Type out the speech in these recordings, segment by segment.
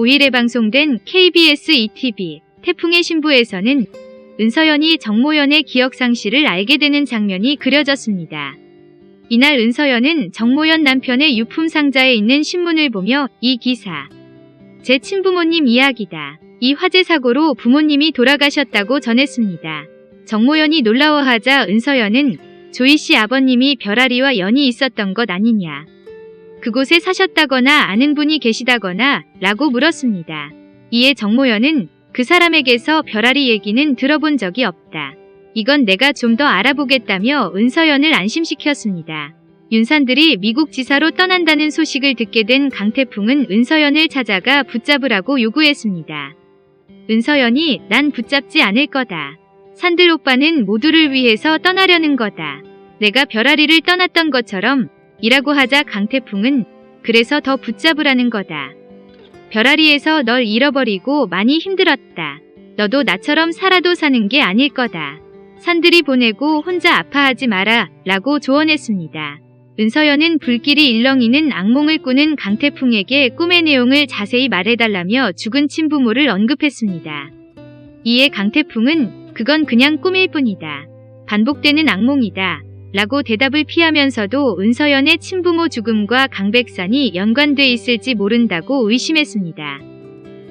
5일에 방송된 KBS ETV 태풍의 신부에서는 은서연이 정모연의 기억 상실을 알게 되는 장면이 그려졌습니다. 이날 은서연은 정모연 남편의 유품 상자에 있는 신문을 보며 이 기사. 제 친부모님 이야기다. 이 화재 사고로 부모님이 돌아가셨다고 전했습니다. 정모연이 놀라워하자 은서연은 조이 씨 아버님이 별아리와 연이 있었던 것 아니냐. 그곳에 사셨다거나 아는 분이 계시다거나 라고 물었습니다. 이에 정모연은 그 사람에게서 별아리 얘기는 들어본 적이 없다. 이건 내가 좀 더 알아보겠다며 은서연을 안심시켰습니다. 윤산들이 미국 지사로 떠난다는 소식을 듣게 된 강태풍은 은서연을 찾아가 붙잡으라고 요구했습니다. 은서연이 난 붙잡지 않을 거다. 산들 오빠는 모두를 위해서 떠나려는 거다. 내가 별아리를 떠났던 것처럼 이라고 하자 강태풍은 그래서 더 붙잡으라는 거다. 별아리에서 널 잃어버리고 많이 힘들었다. 너도 나처럼 살아도 사는 게 아닐 거다. 산들이 보내고 혼자 아파하지 마라 라고 조언했습니다. 은서연은 불길이 일렁이는 악몽을 꾸는 강태풍에게 꿈의 내용을 자세히 말해달라며 죽은 친부모를 언급했습니다. 이에 강태풍은 그건 그냥 꿈일 뿐이다. 반복되는 악몽이다. 라고 대답을 피하면서도 은서연의 친부모 죽음과 강백산이 연관돼 있을지 모른다고 의심했습니다.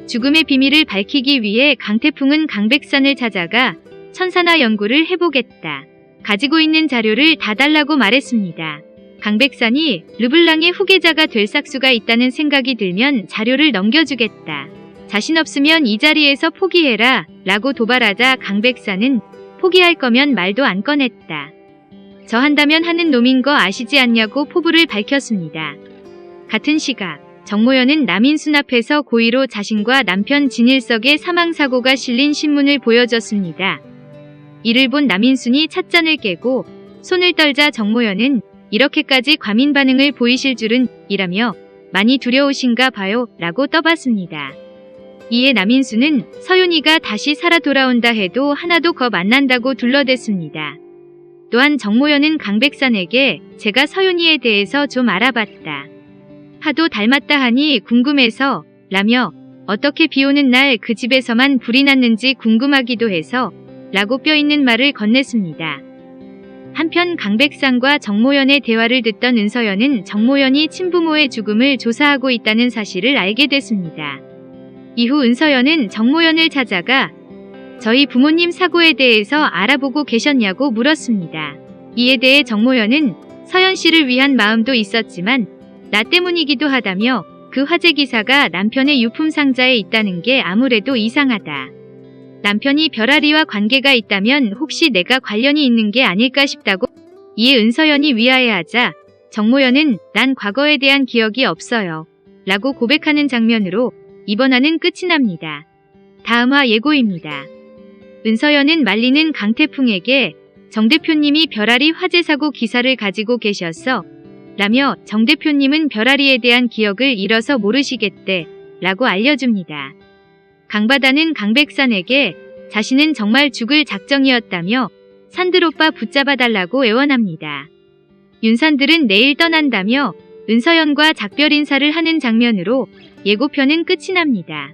죽음의 비밀을 밝히기 위해 강태풍은 강백산을 찾아가 천사나 연구를 해보겠다. 가지고 있는 자료를 다 달라고 말했습니다. 강백산이 르블랑의 후계자가 될 싹수가 있다는 생각이 들면 자료를 넘겨주겠다. 자신 없으면 이 자리에서 포기해라 라고 도발하자 강백산은 포기할 거면 말도 안 꺼냈다. 저 한다면 하는 놈인 거 아시지 않냐고 포부를 밝혔습니다. 같은 시각 정모연은 남인순 앞에서 고의로 자신과 남편 진일석의 사망사고가 실린 신문을 보여줬습니다. 이를 본 남인순이 찻잔을 깨고 손을 떨자 정모연은 이렇게까지 과민 반응을 보이실 줄은 이라며 많이 두려우신가 봐요 라고 떠봤습니다. 이에 남인수는 서윤이가 다시 살아 돌아온다 해도 하나도 겁 안 난다고 둘러댔습니다. 또한 정모연은 강백산에게 제가 서윤이에 대해서 좀 알아봤다. 하도 닮았다 하니 궁금해서 라며 어떻게 비 오는 날 그 집에서만 불이 났는지 궁금하기도 해서 라고 뼈있는 말을 건넸습니다. 한편 강백산과 정모연의 대화를 듣던 은서연은 정모연이 친부모의 죽음을 조사하고 있다는 사실을 알게 됐습니다. 이후 은서연은 정모연을 찾아가 저희 부모님 사고에 대해서 알아보고 계셨냐고 물었습니다. 이에 대해 정모연은 서연 씨를 위한 마음도 있었지만 나 때문이기도 하다며 그 화재 기사가 남편의 유품 상자에 있다는 게 아무래도 이상하다. 남편이 별아리와 관계가 있다면 혹시 내가 관련이 있는 게 아닐까 싶다고 이에 은서연이 위하여하자 정모연은 난 과거에 대한 기억이 없어요. 라고 고백하는 장면으로 이번 화는 끝이 납니다. 다음화 예고입니다. 은서연은 말리는 강태풍에게 정 대표님이 별아리 화재 사고 기사를 가지고 계셨어 라며 정 대표님은 별아리에 대한 기억을 잃어서 모르시겠대 라고 알려줍니다. 강바다는 강백산에게 자신은 정말 죽을 작정이었다며 산들 오빠 붙잡아 달라고 애원합니다. 윤산들은 내일 떠난다며 은서연과 작별 인사를 하는 장면으로 예고편은 끝이 납니다.